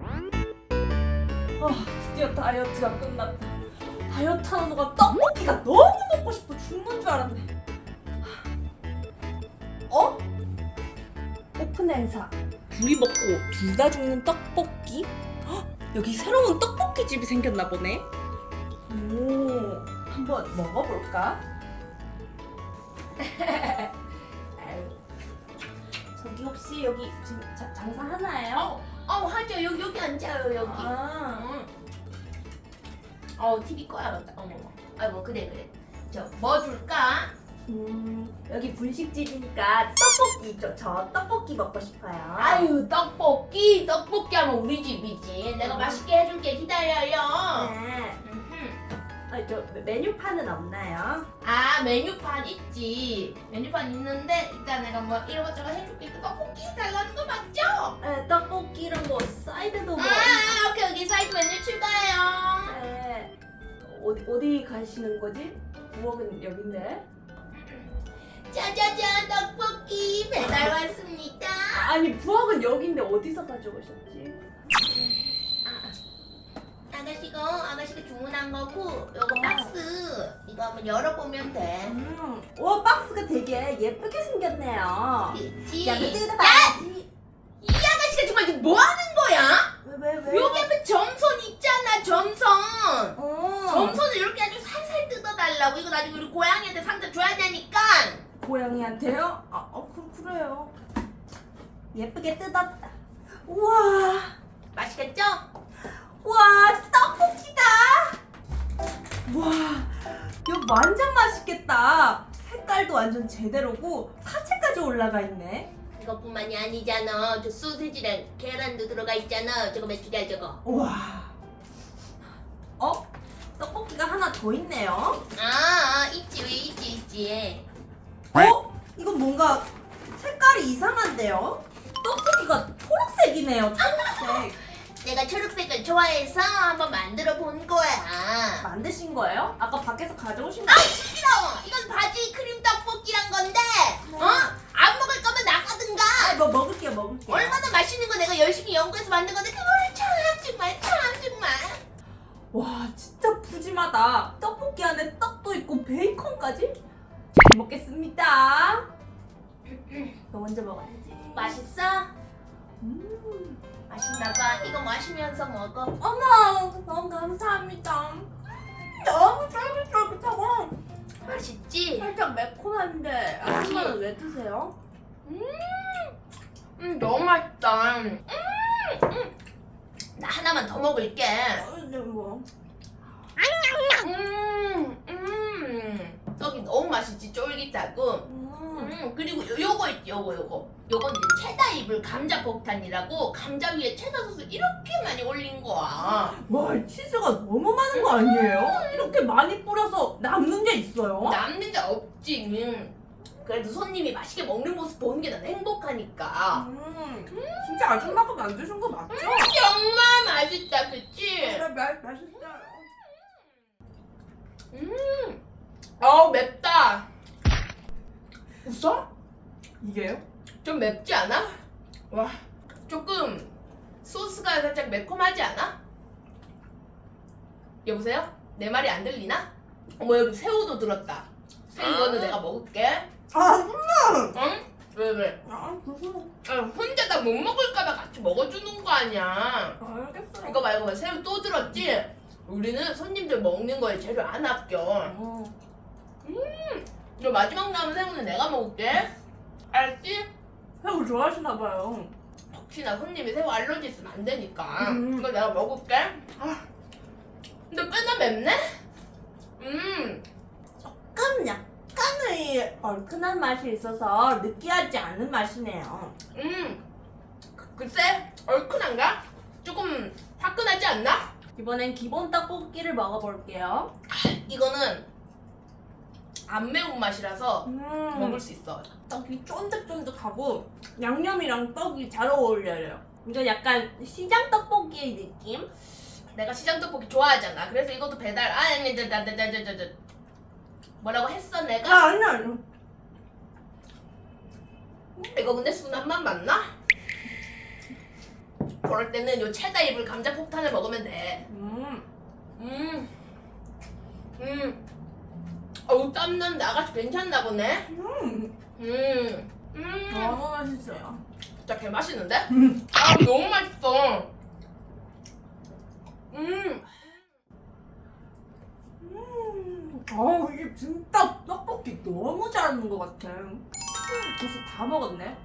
아 드디어 다이어트가 끝났다. 다이어트 하는 동안 떡볶이가 너무 먹고 싶어 죽는 줄 알았네. 어? 오픈 행사. 둘이 먹고 둘 다 죽는 떡볶이? 헉, 여기 새로운 떡볶이 집이 생겼나 보네. 오, 한번 먹어볼까? 저기 혹시 여기 지금 자- 장사 하나요? 어, 어, 하죠. 여기 여기 앉아요 여기. 아, 응. 어, TV 꺼야 겠다. 어머, 어머. 아이고 그래 그래. 저 뭐 줄까? 음, 여기 분식집이니까 떡볶이 저, 저 떡볶이 먹고 싶어요. 아유 떡볶이 떡볶이 하면 우리 집이지. 내가 음. 맛있게 해줄게 기다려요. 네. 아, 저 메뉴판은 없나요? 아 메뉴판 있지. 메뉴판 있는데 이따 내가 뭐 이것저것 해줄게. 그 떡볶이 달라는 거 맞죠? 네, 떡볶이랑 뭐 사이드도 뭐. 아 오케이 오케이 사이드 메뉴 추가해요. 네. 어디 어디 가시는 거지? 부엌은 여긴데. 짜자잔 떡볶이 배달 왔습니다. 아니 부엌은 여긴데 어디서 가져오셨지? 아가씨가 아가씨가 주문한 거고 요거 어. 박스 이거 한번 열어보면 돼. 음, 와 박스가 되게 예쁘게 생겼네요. 그치? 야, 그때 봐야지. 이 아가씨가 정말 지금 뭐 하는 거야? 왜 왜 왜? 여기 앞에 점선 있잖아 점선. 어. 점선을 이렇게 아주 살살 뜯어달라고 이거 나중에 우리 고양이한테 상자 줘야 되니까. 고양이한테요? 아, 어, 그, 그래요. 예쁘게 뜯었다. 우와, 완전 맛있겠다. 색깔도 완전 제대로고 사체까지 올라가 있네. 이것뿐만이 아니잖아. 저 소세지랑 계란도 들어가 있잖아. 저거 메추리알 저거. 우와. 어? 떡볶이가 하나 더 있네요. 아, 아 있지 있지 있지. 어? 이건 뭔가 색깔이 이상한데요? 떡볶이가 초록색이네요. 초록색. 내가 초록색을 좋아해서 한번 만들어 본 거야. 만드신 거예요? 아까 밖에서 가져오신 아 거예요? 시끄러워. 이건 바질 크림 떡볶이란 건데, 어? 안 먹을 거면 나가든가. 아, 뭐 먹을게요, 먹을게요. 얼마나 맛있는 거 내가 열심히 연구해서 만든 건데 그걸 참 정말 참 정말. 와, 진짜 푸짐하다. 떡볶이 안에 떡도 있고 베이컨까지? 잘 먹겠습니다. 너 먼저 먹어야지. 맛있어? 음. 맛있나 봐. 이거 마시면서 먹어. 어머, 너무 감사합니다. 너무 쫄깃쫄깃하고 맛있지? 살짝 매콤한데 아줌마는 왜 드세요? 음 너무 맛있다. 음, 음. 나 하나만 더 먹을게. 어, 근데 뭐 음, 음. 너무 맛있지 쫄깃하고. 음. 음, 그리고 요, 요거 있지, 요거, 요거. 요건 이제 체다 이불 감자 폭탄이라고 감자 위에 체다 소스 이렇게 많이 올린 거야. 와, 치즈가 너무 많은 거 아니에요? 이렇게 많이 뿌려서 남는 게 있어요? 남는 게 없지. 음. 그래도 손님이 맛있게 먹는 모습 보는 게 난 행복하니까. 음, 진짜 아줌마가 만드신 거 맞죠? 정말 맛있다, 그치? 그래, 맛, 맛있어요. 음. 어우, 맵다. 웃어? 이게요? 좀 맵지 않아? 와, 조금 소스가 살짝 매콤하지 않아? 여보세요? 내 말이 안 들리나? 어머 여기 새우도 들었다. 새우 이거는 내가 먹을게. 아, 응? 왜 왜? 아, 그거. 아, 혼자 다 못 먹을까봐 같이 먹어주는 거 아니야. 알겠어요. 이거 말고 새우 또 들었지? 우리는 손님들 먹는 거에 재료 안 아껴. 어. 이 거 마지막 남은 새우는 내가 먹을게. 알았지? 새우 좋아하시나 봐요. 혹시나 손님이 새우 알러지 있으면 안 되니까 음. 이거 내가 먹을게 아, 근데 꽤나 맵네? 음 조금 약간의 얼큰한 맛이 있어서 느끼하지 않은 맛이네요. 음. 그- 글쎄 얼큰한가? 조금 화끈하지 않나? 이번엔 기본 떡볶이를 먹어볼게요. 이거는 안 매운 맛이라서 음, 먹을 수 있어 떡이 쫀득쫀득하고 양념이랑 떡이 잘 어울려요. 이거 약간 시장 떡볶이의 느낌? 내가 시장 떡볶이 좋아하잖아 그래서 이것도 배달 아 아니 나나나나나 뭐라고 했어 내가? 아, 아니, 아니. 이거 근데 순한 맛 맞나? 그럴 때는 요 체다 이불 감자 폭탄을 먹으면 돼. 음. 음. 음. 어우 땀난데 아가씨 괜찮나 보네. 음. 음. 음. 너무 맛있어요. 진짜 개 맛있는데? 음. 아 너무 맛있어. 음. 음. 아 이게 진짜 떡볶이 너무 잘하는 것 같아. 벌써 다 먹었네.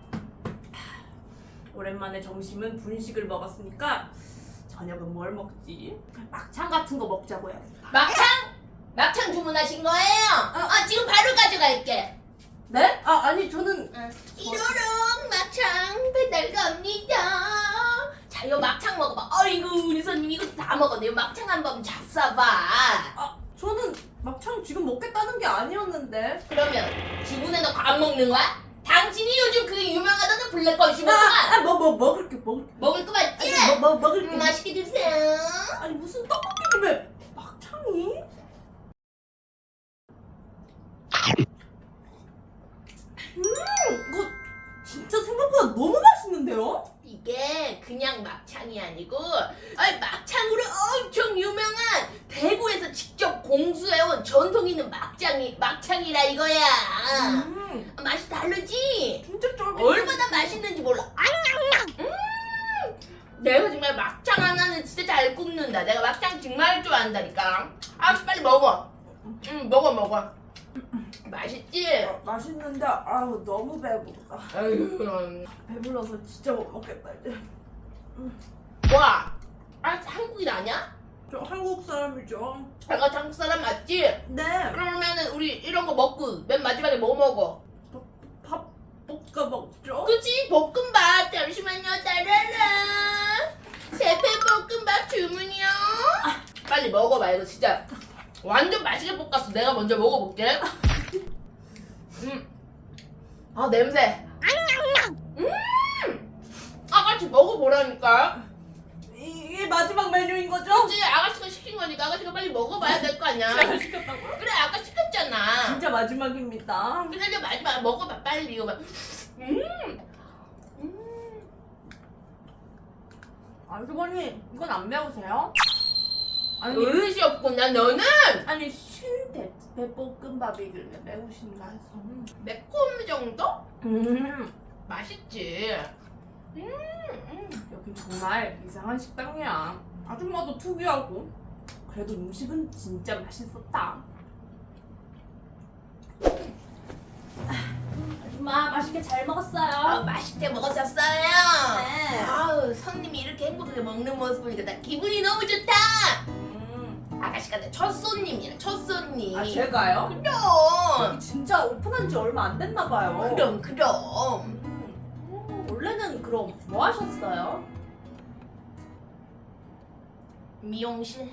오랜만에 점심은 분식을 먹었으니까 저녁은 뭘 먹지? 막창 같은 거 먹자고 해야겠다. 막창? 막창 주문하신 거예요? 아 지금 바로 가져갈게. 네? 아 아니 저는 이로롱 막창 배달 갑니다. 자, 요 막창 먹어봐. 어이구 우리 손님 이거 다 먹었네. 요 막창 한번 잡숴봐. 아 저는 막창 지금 먹겠다는 게 아니었는데. 그러면 주문해 놓고 안 먹는 거야? 당신이 요즘 그 유명하다는 블랙 건슈머구만. 아뭐 뭐 먹을게 먹을게. 먹을 거 맞지? 아니, 뭐, 뭐 먹을게. 음, 맛있게 드세요. 아니 무슨 떡볶이집에 막창이? 막창이 아니고 아니, 막창으로 엄청 유명한 대구에서 직접 공수해온 전통 있는 막창이 막창이라 이거야. 음 맛이 다르지? 진짜 쫄깃. 얼마나 맛있는지 몰라. 음, 내가 정말 막창 하나는 진짜 잘 굽는다. 내가 막창 정말 좋아한다니까. 아, 빨리 먹어. 응, 먹어, 먹어. 맛있지? 어, 맛있는데 아우 너무 배고프다. 아유, 배불러서 진짜 못 먹겠다 이제. 와, 아, 한국인 아니야? 저 한국 사람이죠. 내가 한국 사람 맞지? 네. 그러면은 우리 이런 거 먹고 맨 마지막에 뭐 먹어? 밥 볶아 먹죠. 그치? 볶음밥. 잠시만요, 따라라. 대패 볶음밥 주문이요. 빨리 먹어봐, 이거 진짜. 완전 맛있게 볶았어. 내가 먼저 먹어볼게. 음. 아, 냄새. 음! 아가씨 먹어보라니까. 이게 마지막 메뉴인 거죠? 그치? 아가씨가 시킨 거니까 아가씨가 빨리 먹어봐야 될 거 아니야. 제가 시켰다고요? 그래, 아까 시켰잖아. 진짜 마지막입니다. 그래, 이제 마지막 먹어봐, 빨리 이거 봐. 음! 음! 아 주머니 이건 안 매우세요? 아니 버릇이 없구나, 너는! 아니 신대 배볶음밥이길래 매우신가 해서. 매콤 정도? 음 맛있지. 음, 음. 여기 정말 이상한 식당이야. 아줌마도 특이하고 그래도 음식은 진짜 맛있었다. 아줌마 맛있게 잘 먹었어요. 아, 맛있게 먹었었어요. 네. 아우, 손님이 이렇게 행복하게 먹는 모습 보니까 나 기분이 너무 좋다. 음. 아가씨가 내 첫 손님이야, 첫 손님. 아 제가요? 그럼, 여기 진짜 오픈한 지 얼마 안 됐나 봐요. 그럼, 그럼. 음. 원래는 그럼 뭐 하셨어요? 미용실.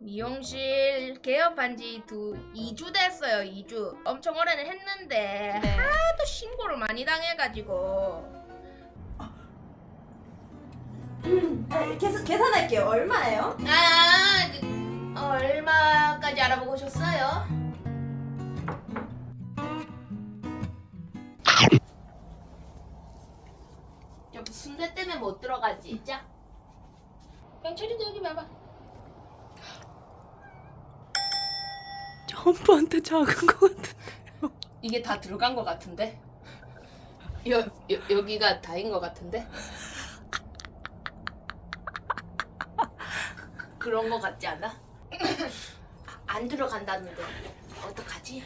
미용실 개업한 지 두 2주 됐어요, 2주. 엄청 오래는 했는데 하도 신고를 많이 당해가지고 네, 계산 계산할게요. 얼마예요? 아, 그, 얼마까지 알아보고 오셨어요? 저 순대 때문에 못 들어가지, 자. 경찰이도 여기 봐봐. 점프한테 작은 것 같은. 이게 다 들어간 것 같은데? 여, 여 여기가 다인 것 같은데? 그런 것 같지 않아? 아, 안 들어간다는데 어떡하지?